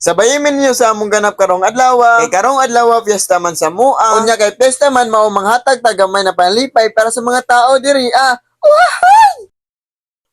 Sabayin ninyo sa among ganap karong adlaw. Kay karong adlaw fiesta man sa mua. Unya kay fiesta man mao manghatag tagamay na panlipay para sa mga tao diri. Ah, Wahay!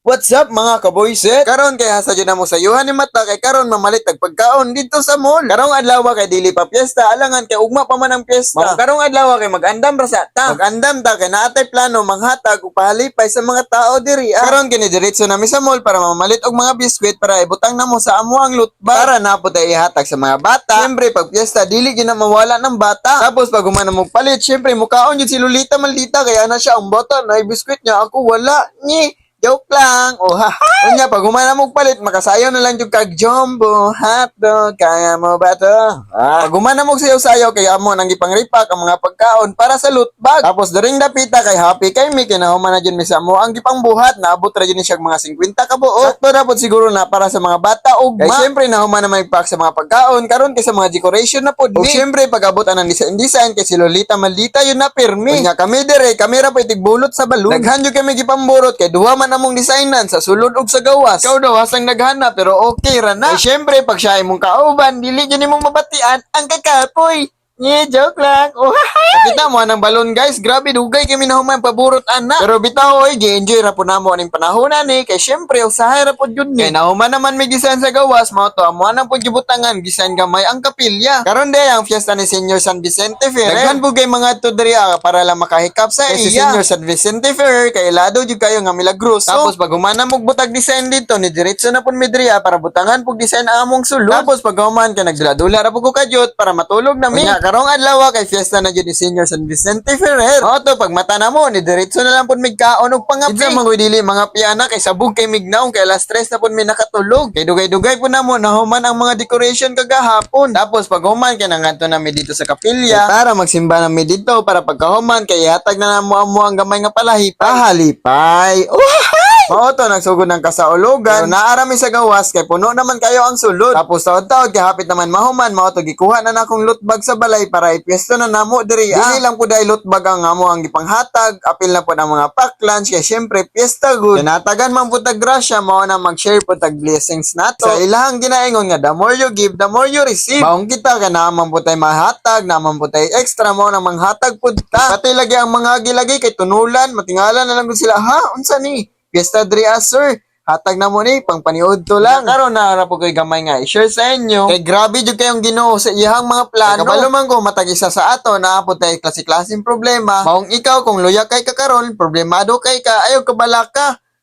What's up mga kaboyset? Karon kay hasa dyan na mo sa yuhan ni mata kay karon mamalit pagkaon dito sa mall. Karong adlaw kay dili pa piyesta alangan kay ugma pa man ang piyesta. Mao karong adlaw kay mag-andam ra sa ta. Mag-andam ta kay naatay plano manghatag ug pahalipay sa mga tao diri. Ah. Karon kini diretso nami sa mall para mamalit og mga biskwit para ibutang na mo sa amo ang loot bar para napod ay ihatag sa mga bata. Siyempre pag piyesta dili gyud na mawala ng bata. Tapos pag humana mo palit, siyempre mukaon yun si Lolita maldita kaya na siya ang bata na biskwit niya ako wala. Ni Joke lang. Oh, ha. Unya, pag humana mo palit, makasayaw na lang yung kag jumbo, hotdog, kaya mo ba to? Ah. Pag humana mo sayaw-sayaw, kaya mo nang ipangripak ang mga pagkaon para sa loot bag. Tapos, daring dapita kay happy kay mi, kinahumana dyan mi sa mo, ang gipang buhat, naabot ra dyan siya mga 50 ka buo. Sakto na po siguro na para sa mga bata ugma. Kaya syempre, nahumana may pack sa mga pagkaon, karon kay sa mga decoration na po. Ug syempre, pag abot ang design-design, kay si Lolita Maldita, yun na pirmi. Unya, kami dire, kamera pa itigbulot sa balon. Daghan yung kami gipamburot, kay duha man among designan sa sulod ug sa gawas. Ikaw daw hasang naghana pero okay ra na. Kay syempre pag siya imong kauban, dili gyud nimo mabatian ang kakapoy. Nye, joke lang. Oh, Nakita mo anang balon guys. Grabe, dugay kami na human paburot ana. Pero bitaw, oy, gi-enjoy ra po namo aning panahon ni. Kay syempre, usahay ra po yun ni. Kay nahuman naman may gisan sa gawas, mao to. Amo nang po gibutangan, gisan gamay ang kapilya. Karon day ang fiesta ni Senyor San Vicente Ferrer. Daghan po kay mga tudriya para lang makahikap sa iya. Si Senyor San Vicente Ferrer, kay lado jud kayo nga milagroso. Tapos pag humana mo butag design dito, ni diretso na pun midriya para butangan pug design ang among sulod. Tapos pag human kay nagdula-dula ra po ko kadyot para matulog na mi. Karong adlaw kay fiesta na jud ni Senior San Vicente Ferrer. O to pag mata na mo ni diretso na lang pud mig kaon og pangapi. Isa mga dili mga piana kay sabog kay mignaong kay alas 3 na pud mi nakatulog. Kay dugay-dugay po na mo nahuman ang mga decoration kagahapon. Tapos pag human kay nangadto na mi dito sa kapilya para magsimba na mi dito para pagkahuman kay hatag na namo amo ang gamay nga palahipay. Pahalipay. Uhay! Mao to nagsugod ng kasaulugan. Pero naarami sa gawas kay puno naman kayo ang sulod. Tapos taod-taod kay hapit naman mahuman mao to gikuha na nakong loot bag sa balay para ipiesto na namo diri. Dili lang pud ay loot bag ang amo ang gipanghatag. Apil na pud ang mga pack lunch kay syempre piyesta good. Tinatagan man pud tag grasya mao na mag-share pud tag blessings nato. Sa ilahang ginaingon nga the more you give the more you receive. Maong kita ka naman pud tay mahatag, naman pud tay extra mo na manghatag pud ta. Pati lagi ang mga gilagay kay tunulan, matingala na lang sila ha unsa ni? Fiesta diri ah, sir. Hatag na mo ni, pang paniod to lang. Karon na ra po ko'y gamay nga i-share sa inyo. Kay grabe jud kayong Ginoo sa iyang mga plano. Kay kabalo man ko matag isa sa ato na po tay klase-klaseng problema. Maong ikaw kung luya kay ka karon, problemado kay ka, ayaw ka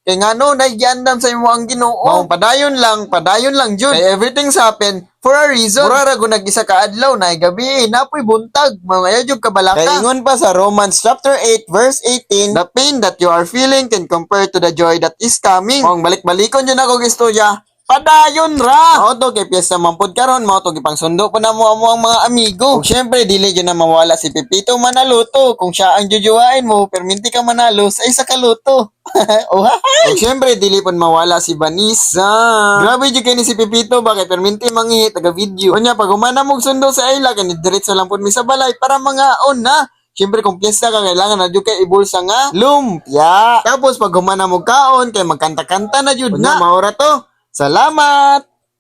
balaka. Kay nga no, nagyandam sa imo ang Ginoo. Maong padayon lang, padayon lang jud. Kay everything's happen for a reason. Mura ra gud nag-isa ka adlaw na gabi, napoy buntag, mga jud ka balaka. Kay ingon pa sa Romans chapter 8 verse 18, the pain that you are feeling can compare to the joy that is coming. Maong balik-balikon jud ako istorya. Padayon ra! Mao to kay piyesta man pud karon mao to gipang sundo pa namo amo ang mga amigo. Ug syempre dili gyud na mawala si Pepito Manaluto. Kung siya ang jujuwain mo, perminti ka manalo sa isa ka luto. oh, Ug syempre dili pud mawala si Vanessa. Grabe jud kay ni si Pepito bakit perminti mangihi taga video. Unya pag humana mo sundo sa ila kani diretso lang pud mi sa balay para mga on na. Siyempre, kung piyesta ka, kailangan na dyan kay ibulsa nga lumpia. Tapos, pag humana mo kaon, kay magkanta-kanta na dyan na. Maura to. Salamat!